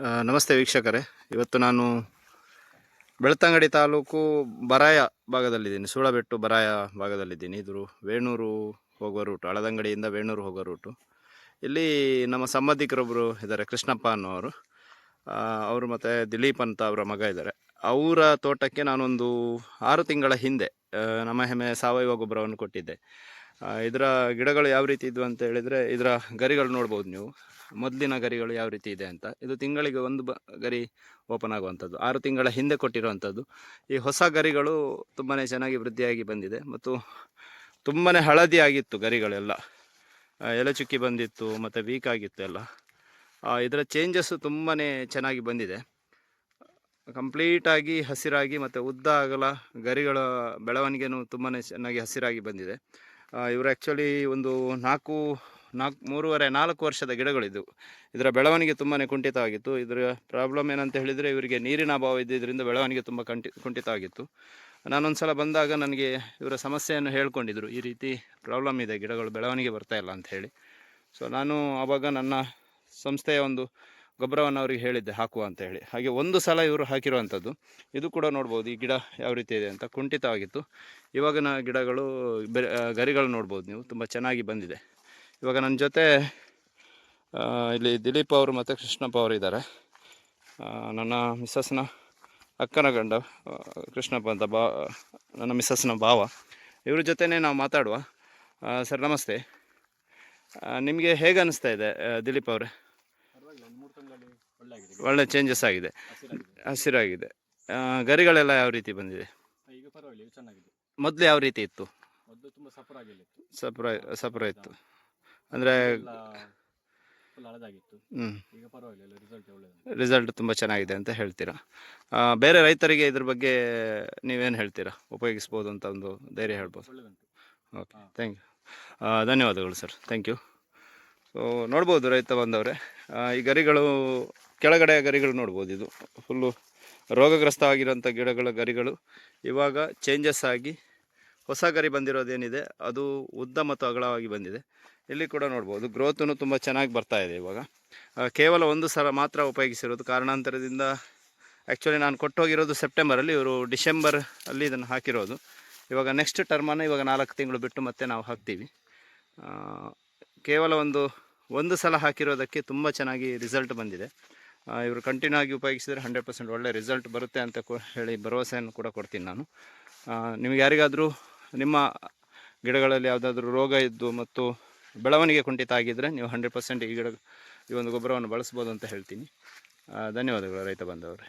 ನಮಸ್ತೆ ವೀಕ್ಷಕರೇ. ಇವತ್ತು ನಾನು ಬೆಳ್ತಂಗಡಿ ತಾಲೂಕು ಬರಾಯ ಭಾಗದಲ್ಲಿದ್ದೀನಿ. ಸೂಳಬೆಟ್ಟು ಬರಾಯ ಭಾಗದಲ್ಲಿದ್ದೀನಿ. ಇದು ವೇಣೂರು ಹೋಗುವ ರೂಟು ಹಳದಂಗಡಿಯಿಂದ ವೇಣೂರು ಹೋಗೋ ರೂಟು. ಇಲ್ಲಿ ನಮ್ಮ ಸಂಬಂಧಿಕರೊಬ್ಬರು ಇದ್ದಾರೆ, ಕೃಷ್ಣಪ್ಪ ಅನ್ನೋರು. ಅವರು ಮತ್ತು ದಿಲೀಪ್ ಅಂತ ಅವರ ಮಗ ಇದ್ದಾರೆ. ಅವರ ತೋಟಕ್ಕೆ ನಾನೊಂದು ಆರು ತಿಂಗಳ ಹಿಂದೆ ನಮ್ಮ ಹೆಮ್ಮೆ ಸಾವಯವ ಗೊಬ್ಬರವನ್ನು ಕೊಟ್ಟಿದ್ದೆ. ಇದರ ಗಿಡಗಳು ಯಾವ ರೀತಿ ಇದ್ವು ಅಂತ ಹೇಳಿದರೆ ಇದರ ಗರಿಗಳು ನೋಡ್ಬೋದು ನೀವು. ಮೊದಲಿನ ಗರಿಗಳು ಯಾವ ರೀತಿ ಇದೆ ಅಂತ. ಇದು ತಿಂಗಳಿಗೆ ಒಂದು ಬ, ಗರಿ ಓಪನ್ ಆಗುವಂಥದ್ದು. ಆರು ತಿಂಗಳ ಹಿಂದೆ ಕೊಟ್ಟಿರುವಂಥದ್ದು. ಈ ಹೊಸ ಗರಿಗಳು ತುಂಬಾ ಚೆನ್ನಾಗಿ ವೃದ್ಧಿಯಾಗಿ ಬಂದಿದೆ. ಮತ್ತು ತುಂಬಾ ಹಳದಿ ಆಗಿತ್ತು ಗರಿಗಳೆಲ್ಲ. ಎಲೆಚುಕ್ಕಿ ಎಲೆ ಚುಕ್ಕಿ ಬಂದಿತ್ತು, ಮತ್ತು ವೀಕ್ ಆಗಿತ್ತು ಎಲ್ಲ. ಇದರ ಚೇಂಜಸ್ಸು ತುಂಬಾ ಚೆನ್ನಾಗಿ ಬಂದಿದೆ. ಕಂಪ್ಲೀಟಾಗಿ ಹಸಿರಾಗಿ ಮತ್ತು ಉದ್ದ ಅಗಲ ಗರಿಗಳ ಬೆಳವಣಿಗೆನೂ ತುಂಬಾ ಚೆನ್ನಾಗಿ ಹಸಿರಾಗಿ ಬಂದಿದೆ. ಇವರು ಆ್ಯಕ್ಚುಲಿ ಒಂದು ನಾಲ್ಕು ನಾಲ್ಕು, ಮೂರುವರೆ, ನಾಲ್ಕು ವರ್ಷದ ಗಿಡಗಳಿದ್ದವು ಇದರ ಬೆಳವಣಿಗೆ ತುಂಬಾ ಕುಂಠಿತವಾಗಿತ್ತು ಇದರ ಪ್ರಾಬ್ಲಮ್ ಏನಂತ ಹೇಳಿದರೆ ಇವರಿಗೆ ನೀರಿನ ಅಭಾವ ಇದ್ದಿದ್ದರಿಂದ ಬೆಳವಣಿಗೆ ತುಂಬ ಕಂಟಿ ಕುಂಠಿತವಾಗಿತ್ತು ನಾನೊಂದು ಸಲ ಬಂದಾಗ ನನಗೆ ಇವರ ಸಮಸ್ಯೆಯನ್ನು ಹೇಳ್ಕೊಂಡಿದ್ರು, ಈ ರೀತಿ ಪ್ರಾಬ್ಲಮ್ ಇದೆ, ಗಿಡಗಳು ಬೆಳವಣಿಗೆ ಬರ್ತಾ ಇಲ್ಲ ಅಂತ ಹೇಳಿ. ಸೊ ನಾನು ಆವಾಗ ನನ್ನ ಸಂಸ್ಥೆಯ ಒಂದು ಗೊಬ್ಬರವನ್ನು ಅವರಿಗೆ ಹೇಳಿದ್ದೆ ಹಾಕುವ ಅಂತ ಹೇಳಿ. ಹಾಗೆ ಒಂದು ಸಲ ಇವರು ಹಾಕಿರುವಂಥದ್ದು. ಇದು ಕೂಡ ನೋಡ್ಬೋದು ಈ ಗಿಡ ಯಾವ ರೀತಿ ಇದೆ ಅಂತ ಕುಂಠಿತವಾಗಿತ್ತು ಇವಾಗಿನ ಗಿಡಗಳು ಬೆ ಆ, ಗರಿಗಳು ನೋಡ್ಬೋದು ನೀವು ತುಂಬ ಚೆನ್ನಾಗಿ ಬಂದಿದೆ. ಇವಾಗ ನನ್ನ ಜೊತೆ ಇಲ್ಲಿ ದಿಲೀಪ್ ಅವರು ಮತ್ತು ಕೃಷ್ಣಪ್ಪ ಅವರು ಇದ್ದಾರೆ. ನನ್ನ ಮಿಸ್ಸಸ್ನ ಅಕ್ಕನ ಗಂಡ ಕೃಷ್ಣಪ್ಪ ಅಂತ ಬಾ ನನ್ನ ಮಿಸ್ಸಸ್ನ ಭಾವ. ಇವ್ರ ಜೊತೆನೇ ನಾವು ಮಾತಾಡುವ. ಸರ್ ನಮಸ್ತೆ. ನಿಮಗೆ ಹೇಗೆ ಅನಿಸ್ತಾ ಇದೆ ದಿಲೀಪ್ ಅವರೇ? ಒಳ್ಳೆ ಚೇಂಜಸ್ ಆಗಿದೆ. ಹಸಿರಾಗಿದೆ. ಗರಿಗಳೆಲ್ಲ ಯಾವ ರೀತಿ ಬಂದಿದೆ? ಈಗ ಪರವಾಗಿಲ್ಲ ಚೆನ್ನಾಗಿದೆ. ಮೊದಲು ಯಾವ ರೀತಿ ಇತ್ತು? ಸಪ್ರ ಸಪ್ರ ಇತ್ತು. ಅಂದರೆ ರಿಸಲ್ಟ್ ತುಂಬಾ ಚೆನ್ನಾಗಿದೆ ಅಂತ ಹೇಳ್ತೀರಾ? ಬೇರೆ ರೈತರಿಗೆ ಇದ್ರ ಬಗ್ಗೆ ನೀವೇನು ಹೇಳ್ತೀರಾ? ಉಪಯೋಗಿಸ್ಬೋದು ಅಂತ ಒಂದು ಧೈರ್ಯ ಹೇಳ್ಬೋದು. ಓಕೆ ಥ್ಯಾಂಕ್ ಯು ಧನ್ಯವಾದಗಳು ಸರ್ ಥ್ಯಾಂಕ್ ಯು ಸೊ ನೋಡ್ಬೋದು ರೈತ ಬಂದವರೇ. ಈ ಗರಿಗಳು ಕೆಳಗಡೆ ಗರಿಗಳು ನೋಡ್ಬೋದು ಇದು. ಫುಲ್ಲು ರೋಗಗ್ರಸ್ತ ಆಗಿರೋಂಥ ಗಿಡಗಳ ಗರಿಗಳು. ಇವಾಗ ಚೇಂಜಸ್ ಆಗಿ ಹೊಸ ಗರಿ ಬಂದಿರೋದೇನಿದೆ, ಅದು ಉದ್ದ ಮತ್ತು ಅಗಲವಾಗಿ ಬಂದಿದೆ. ಇಲ್ಲಿ ಕೂಡ ನೋಡ್ಬೋದು ಗ್ರೋತೂ ತುಂಬ ಚೆನ್ನಾಗಿ ಬರ್ತಾ ಇದೆ ಇವಾಗ. ಕೇವಲ ಒಂದು ಸಲ ಮಾತ್ರ ಉಪಯೋಗಿಸಿರೋದು. ಕಾರಣಾಂತರದಿಂದ ಆ್ಯಕ್ಚುಲಿ ನಾನು ಕೊಟ್ಟೋಗಿರೋದು ಸೆಪ್ಟೆಂಬರಲ್ಲಿ ಇವರು ಡಿಸೆಂಬರ್ ಅಲ್ಲಿ ಇದನ್ನು ಹಾಕಿರೋದು. ಇವಾಗ ನೆಕ್ಸ್ಟ್ ಟರ್ಮನ್ನು ಇವಾಗ ನಾಲ್ಕು ತಿಂಗಳು ಬಿಟ್ಟು ಮತ್ತೆ ನಾವು ಹಾಕ್ತೀವಿ. ಕೇವಲ ಒಂದು ಒಂದು ಸಲ ಹಾಕಿರೋದಕ್ಕೆ ತುಂಬ ಚೆನ್ನಾಗಿ ರಿಸಲ್ಟ್ ಬಂದಿದೆ. ಇವರು ಕಂಟಿನ್ಯೂ ಆಗಿ ಉಪಯೋಗಿಸಿದರೆ ಹಂಡ್ರೆಡ್ ಪರ್ಸೆಂಟ್ ಒಳ್ಳೆ ರಿಸಲ್ಟ್ ಬರುತ್ತೆ ಅಂತ ಹೇಳಿ ಭರವಸೆಯನ್ನು ಕೂಡ ಕೊಡ್ತೀನಿ ನಾನು. ನಿಮಗೆ ಯಾರಿಗಾದರೂ ನಿಮ್ಮ ಗಿಡಗಳಲ್ಲಿ ಯಾವುದಾದ್ರೂ ರೋಗ ಇದ್ದು ಮತ್ತು ಬೆಳವಣಿಗೆ ಕುಂಠಿತ ಆಗಿದ್ದರೆ ನೀವು ಹಂಡ್ರೆಡ್ ಪರ್ಸೆಂಟ್ ಈ ಗಿಡ ಈ ಒಂದು ಗೊಬ್ಬರವನ್ನು ಬಳಸ್ಬೋದು ಅಂತ ಹೇಳ್ತೀನಿ. ಧನ್ಯವಾದಗಳು ರೈತ ಬಂದವರು